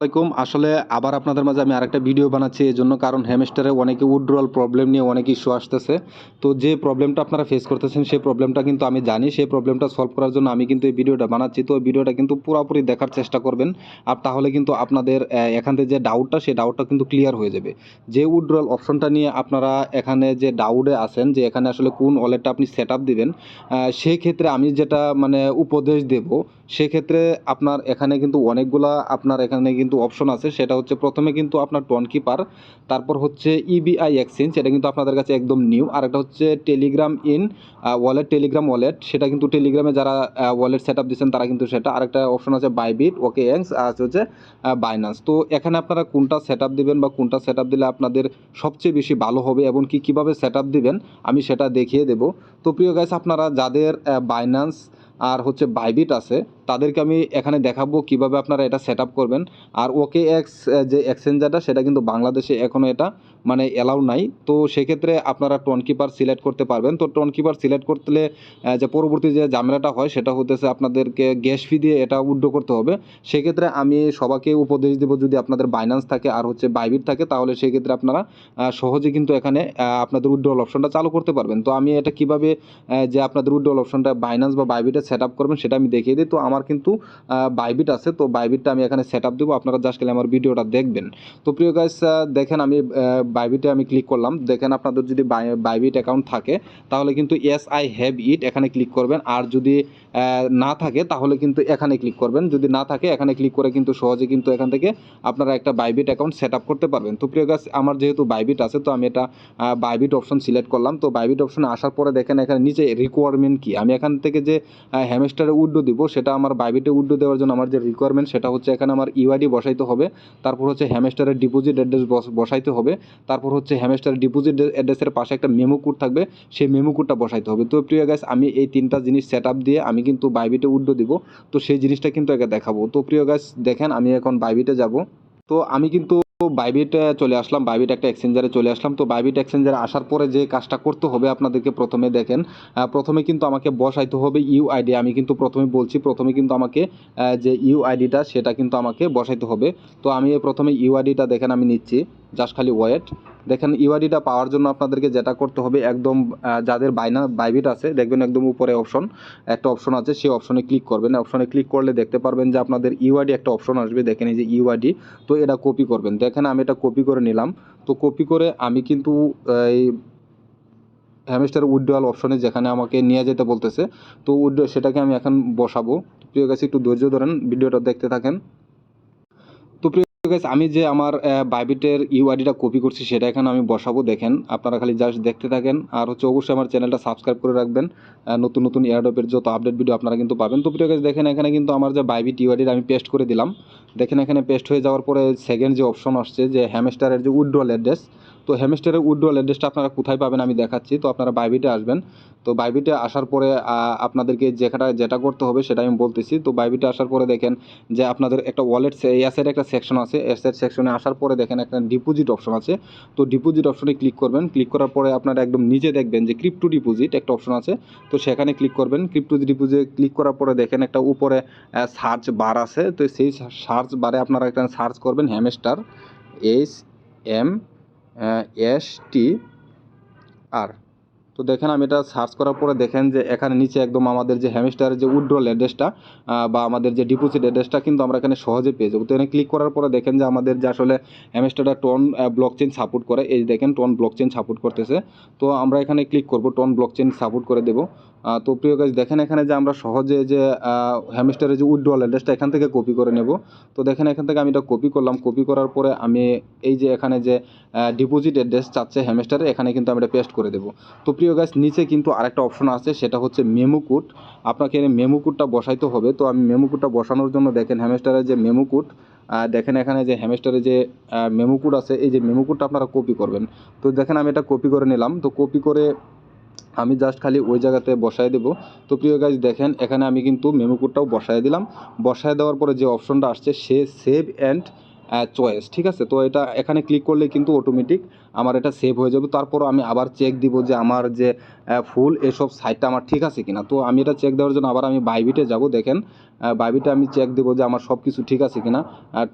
আসসালামাইকুম আসলে আবার আপনাদের মাঝে আমি আরেকটা ভিডিও বানাচ্ছি এই জন্য কারণ হ্যামস্টারে অনেকে উড্রোয়াল প্রবলেম নিয়ে অনেক ইস্যু আসতেছে। তো যে প্রবলেমটা আপনারা ফেস করতেছেন, সেই প্রবলেমটা কিন্তু আমি জানি, সেই প্রবলেমটা সলভ করার জন্য আমি কিন্তু এই ভিডিওটা বানাচ্ছি। তো ভিডিওটা কিন্তু পুরোপুরি দেখার চেষ্টা করবেন, আর তাহলে কিন্তু আপনাদের এখান থেকে যে ডাউটটা সেই ডাউটটা কিন্তু ক্লিয়ার হয়ে যাবে। যে উড্রোয়াল অপশনটা নিয়ে আপনারা এখানে যে ডাউটে আছেন, যে এখানে আসলে কোন ওয়ালেটটা আপনি সেট আপ দেবেন সেই ক্ষেত্রে আমি যেটা মানে উপদেশ দেব সেক্ষেত্রে আপনার এখানে কিন্তু অনেকগুলা, আপনার এখানে কিন্তু অপশন আছে। সেটা হচ্ছে প্রথমে কিন্তু আপনার টোন কিপার তারপর হচ্ছে E ইবিআই এক্সচেঞ্জ এটা কিন্তু আপনাদের কাছে একদম নিউ আর একটা হচ্ছে Telegram in wallet Telegram wallet সেটা কিন্তু টেলিগ্রামে যারা ওয়ালেট সেট আপ দিচ্ছেন, তারা কিন্তু সেটা। আরেকটা অপশন আছে বাইবিট ওকে এক্স আর হচ্ছে বাইনান্স তো এখানে আপনারা কোনটা সেট আপ দিবেন বা কোনটা সেট আপ দিলে আপনাদের সবচেয়ে বেশি ভালো হবে এবং কি কীভাবে সেট আপ দিবেন, আমি সেটা দেখিয়ে দেব। তো প্রিয় গাইস আপনারা যাদের বাইনান্স আর হচ্ছে বাইবিট আছে তাদেরকে আমি এখানে দেখাবো কীভাবে আপনারা এটা সেট করবেন। আর ওকে এক্স যে এক্সচেঞ্জারটা সেটা কিন্তু বাংলাদেশে এখনও এটা মানে অ্যালাউ নাই। তো সেক্ষেত্রে আপনারা টোন কিপার সিলেক্ট করতে পারবেন। তো টোন কিপার সিলেক্ট করতে যে পরবর্তী যে ঝামেলাটা হয়, সেটা হতেছে আপনাদেরকে গ্যাস ফি দিয়ে এটা উড্ডো করতে হবে। সেক্ষেত্রে আমি সবাইকে উপদেশ দেবো, যদি আপনাদের বাইন্যান্স থাকে আর হচ্ছে বাইবিট থাকে, তাহলে সেক্ষেত্রে আপনারা সহজে কিন্তু এখানে আপনাদের উড্ডোল অপশনটা চালু করতে পারবেন। তো আমি এটা কীভাবে যে আপনাদের উড্ডোল অপশনটা বাইন্যান্স বা বাইবিটে সেট করবেন, সেটা আমি দেখিয়ে দিই। তো আমার কিন্তু বাইবিট আছে। তো বাইবিটটা আমি এখানে সেট আপ দেবো। আপনারা জাস্ট খালি আমার ভিডিওটা দেখবেন। তো প্রিয় গাইস দেখেন আমি বাইবিটে আমি ক্লিক করলাম। দেখেন আপনাদের যদি বাইবিট অ্যাকাউন্ট থাকে, তাহলে কিন্তু এস আই হ্যাভ ইট এখানে ক্লিক করবেন। আর যদি না থাকে, তাহলে কিন্তু এখানে ক্লিক করবেন। যদি না থাকে, এখানে ক্লিক করে কিন্তু সহজে কিন্তু এখান থেকে আপনারা একটা বাইবিট অ্যাকাউন্ট সেট আপ করতে পারবেন। তো প্রিয় গাছ আমার যেহেতু বাইবিট আছে, তো আমি এটা বাইবিট অপশন সিলেক্ট করলাম। তো বাইবিট অপশনে আসার পরে দেখেন এখানে নিচে রিকোয়ারমেন্ট কি? আমি এখান থেকে যে হ্যামস্টারে উড্ডো দিব, সেটা আমার বাইবিটে উড্ডু দেওয়ার জন্য আমার যে রিকোয়ারমেন্ট সেটা হচ্ছে এখানে আমার ইউআইডি বসাইতে হবে। তারপর হচ্ছে হ্যামেস্টারের ডিপোজিট অ্যাড্রেস বসাইতে হবে। তারপর হচ্ছে হ্যামেস্টারের ডিপোজিট অ্যাড্রেসের পাশে একটা মেমো কোড থাকবে। সেই মেমো কোডটা বসাইতে হবে। তো প্রিয় গাইস আমি এই তিনটা জিনিস সেট আপ দিয়ে আমি কিন্তু বাইবিটে উড্ডু দিব। তো সেই জিনিসটা কিন্তু একে দেখাবো। তো প্রিয় গাইস দেখেন আমি এখন বাইবিটে যাব। তো আমি কিন্তু বাইবিটে চলে আসলাম বাইবিট একটা এক্সচেঞ্জারে চলে আসলাম। তো বাইবিট এক্সচেঞ্জারে আসার পরে যে কাজটা করতে হবে আপনাদেরকে প্রথমে দেখেন প্রথমে কিন্তু আমাকে বসাইতে হবে ইউ আইডি আমি কিন্তু প্রথমে বলছি, প্রথমে কিন্তু আমাকে যে যে ইউআইডিটা সেটা কিন্তু আমাকে বসাইতে হবে। তো আমি প্রথমে ইউ ইউআইডিটা দেখেন আমি নিচ্ছি। জাস্ট খালি ওয়েট। দেখেন ইউআইডিটা পাওয়ার জন্য আপনাদেরকে যেটা করতে হবে, একদম যাদের বাইনা বাইবিট আছে, দেখবেন একদম উপরে অপশন একটা অপশন আছে, সেই অপশনে ক্লিক করবেন। অপশনে ক্লিক করলে দেখতে পারবেন যে আপনাদের ইউআইডি একটা অপশন আসবে। দেখেন এই যে ইউআইডি তো এটা কপি করবেন। দেখেন, আমি এটা কপি করে নিলাম। তো কপি করে আমি কিন্তু, এই হ্যামস্টার উড্ডোয়াল অপশনে যেখানে আমাকে নিয়ে যেতে বলতেছে, তো উড সেটাকে আমি এখন বসাবো। প্রিয় কাছে একটু ধৈর্য ধরেন, ভিডিওটা দেখতে থাকেন। গাইস আমি যে আমার বাইবিটের ইউআইডিটা কপি করছি, সেটা এখানে আমি বসাবো, দেখেন। আপনারা খালি জাস্ট দেখতে থাকেন। আর হচ্ছে অবশ্যই আমার চ্যানেলটা সাবস্ক্রাইব করে রাখবেন। নতুন নতুন এয়ারডপের যত আপডেট ভিডিও আপনারা কিন্তু পাবেন। তো প্রিয় গাইস দেখেন, এখানে কিন্তু আমার যে বাইবিট ইউআইডিটা আমি পেস্ট করে দিলাম। দেখেন, এখানে পেস্ট হয়ে যাওয়ার পরে সেকেন্ড যে অপশন আসছে, যে হ্যামস্টারের যে উইড্রল অ্যাড্রেস তো হ্যামস্টারের উড্রোয়াল অ্যাড্রেসটা আপনারা কোথায় পাবেন আমি দেখাচ্ছি। তো আপনারা বাইবিটে আসবেন। তো বাইবিটে আসার পরে আপনাদেরকে যেটা যেটা করতে হবে সেটা আমি বলতেছি। তো বাইবিটে আসার পরে দেখেন যে আপনাদের একটা ওয়ালেট এসের একটা সেকশন আছে। এসের সেকশনে আসার পরে দেখেন একটা ডিপোজিট অপশন আছে। তো ডিপোজিট অপশনে ক্লিক করবেন। ক্লিক করার পরে আপনারা একদম নিচে দেখবেন যে ক্রিপ্টো ডিপোজিট একটা অপশন আছে। তো সেখানে ক্লিক করবেন। ক্রিপ্টো ডিপোজিট ক্লিক করার পরে দেখেন একটা উপরে সার্চ বার আছে। তো সেই সার্চ বারে আপনারা একটা সার্চ করবেন hamster H M S T R. তো দেখেন আমি এটা সার্চ করার পরে দেখেন যে এখানে নিচে একদম আমাদের যে হ্যামস্টারের যে উড্রোল অ্যাড্রেসটা বা আমাদের যে ডিপোজিট অ্যাড্রেসটা কিন্তু আমরা এখানে সহজে পেয়ে যাব। তো এখানে ক্লিক করার পরে দেখেন যে আমাদের যে আসলে হ্যামস্টারটা টোন ব্লক চেন সাপোর্ট করে। এই দেখেন টোন ব্লক চেন সাপোর্ট করতেছে। তো আমরা এখানে ক্লিক করব, টোন ব্লক চেন সাপোর্ট করে দেবো। তো প্রিয় কাজ দেখেন এখানে যে আমরা সহজে যে হ্যামস্টারের যে উড্রোল অ্যাড্রেসটা এখান থেকে কপি করে নেব। তো দেখেন এখান থেকে আমি এটা কপি করলাম। কপি করার পরে আমি এই যে এখানে যে ডিপোজিট অ্যাড্রেস চাচ্ছে হ্যামস্টারে এখানে কিন্তু আমি এটা পেস্ট করে দেবো। তো প্রিয় গাছ নিচে কিন্তু আরেকটা অপশন আছে, সেটা হচ্ছে মেমো কোড আপনাকে মেমো কোডটা বসাইতে হবে। তো আমি মেমো কোডটা বসানোর জন্য দেখেন হ্যামস্টারের যে মেমো কোড দেখেন এখানে যে হ্যামস্টারে যে মেমো কোড আছে, এই যে মেমো কোডটা আপনারা কপি করবেন। তো দেখেন আমি এটা কপি করে নিলাম। তো কপি করে আমি জাস্ট খালি ওই জায়গাতে বসায় দেবো। তো প্রিয় গাইজ দেখেন, এখানে আমি কিন্তু মেমো কোডটাও বসায় দিলাম। বসায় দেওয়ার পরে যে অপশনটা আসছে, সে সেভ অ্যান্ড চয়েস ঠিক আছে? তো এটা এখানে ক্লিক করলে কিন্তু অটোমেটিক আমার এটা সেভ হয়ে যাবে। তারপর আমি আবার চেক দিব যে আমার যে ফুল, এসব সাইটটা আমার ঠিক আছে কিনা। তো আমি এটা চেক দেওয়ার জন্য আবার আমি বাইবিটে যাব, দেখেন। বাইবিটে আমি চেক দেবো যে আমার সব কিছু ঠিক আছে কিনা।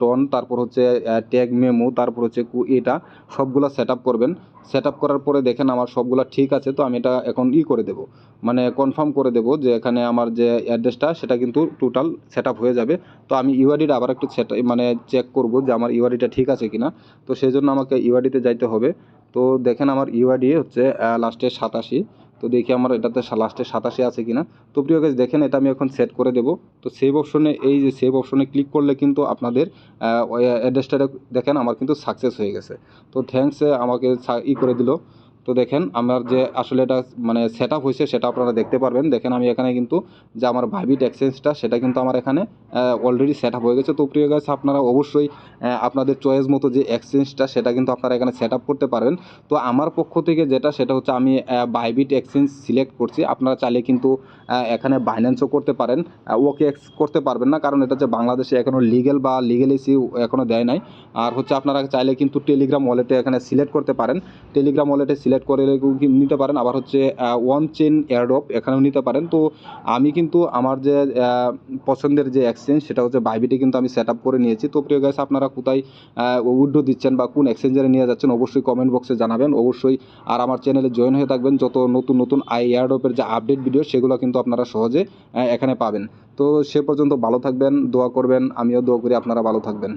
টন তারপর হচ্ছে ট্যাগ মেমো তারপর হচ্ছে কু- এটা, সবগুলো সেট করবেন। সেট করার পরে দেখেন আমার সবগুলো ঠিক আছে, তো আমি এটা এখন ই করে দেবো। মানে কনফার্ম করে দেবো যে এখানে আমার যে অ্যাড্রেসটা সেটা কিন্তু টোটাল সেট হয়ে যাবে। তো আমি ইউআইডিটা আবার একটু সেট মানে চেক করব যে আমার ইউআইডিটা ঠিক আছে কিনা। তো সেই জন্য আমাকে ইউআইডিতে যাইতে হবে। তো দেখেন আমার ইউআইডি হচ্ছে লাস্টে সাতাশি। তো দেখি আমার এটাতে লাস্টে সাতাশি আছে কিনা। তো প্রিয় গাছ দেখেন এটা আমি এখন সেট করে দেবো। তো সেভ অপশনে এই যে সেভ অপশনে ক্লিক করলে কিন্তু আপনাদের অ্যাড্রেসটা দেখেন আমার কিন্তু সাকসেস হয়ে গেছে। তো থ্যাঙ্কস আমাকে ই করে দিল। তো দেখেন, আমার যে আসলে এটা মানে সেট আপ হয়েছে সেটা আপনারা দেখতে পারবেন। দেখেন, আমি এখানে কিন্তু যে আমার ভাইবিট এক্সচেঞ্জটা সেটা কিন্তু আমার এখানে অলরেডি সেট আপ হয়ে গেছে। তো প্রিয় গাছ আপনারা অবশ্যই আপনাদের চয়েস মতো যে এক্সচেঞ্জটা সেটা কিন্তু আপনারা এখানে সেট আপ করতে পারবেন তো আমার পক্ষ থেকে যেটা, সেটা হচ্ছে আমি বাইবিট এক্সচেঞ্জ সিলেক্ট করছি। আপনারা চাইলে কিন্তু এখানে বাইন্যান্সও করতে পারেন ওকে এক্স করতে পারবেন না। কারণ এটা হচ্ছে বাংলাদেশে এখনও লিগেল বা লিগেলিসি এখনও দেয় নাই। আর হচ্ছে আপনারা চাইলে কিন্তু টেলিগ্রাম ওয়ালেটে এখানে সিলেক্ট করতে পারেন। টেলিগ্রাম ওয়ালেটে সিলেক্ট করে নিতে পারেন। আবার হচ্ছে ওয়ান চেন এয়ারড্রপ এখানেও নিতে পারেন। তো আমি কিন্তু আমার যে পছন্দের যে এক্সচেঞ্জ সেটা হচ্ছে বাইবিটে কিন্তু আমি সেট আপ করে নিয়েছি। তো প্রিয় গাইস আপনারা কোথায় উইড্রো দিচ্ছেন বা কোন এক্সচেঞ্জারে নিয়ে যাচ্ছেন অবশ্যই কমেন্ট বক্সে জানাবেন। অবশ্যই আর আমার চ্যানেলে জয়েন হয়ে থাকবেন। যত নতুন নতুন আই এয়ারড্রপের যে আপডেট ভিডিও সেগুলো কিন্তু আপনারা সহজে এখানে পাবেন। তো সে পর্যন্ত ভালো থাকবেন, দোয়া করবেন। আমিও দোয়া করি আপনারা ভালো থাকবেন।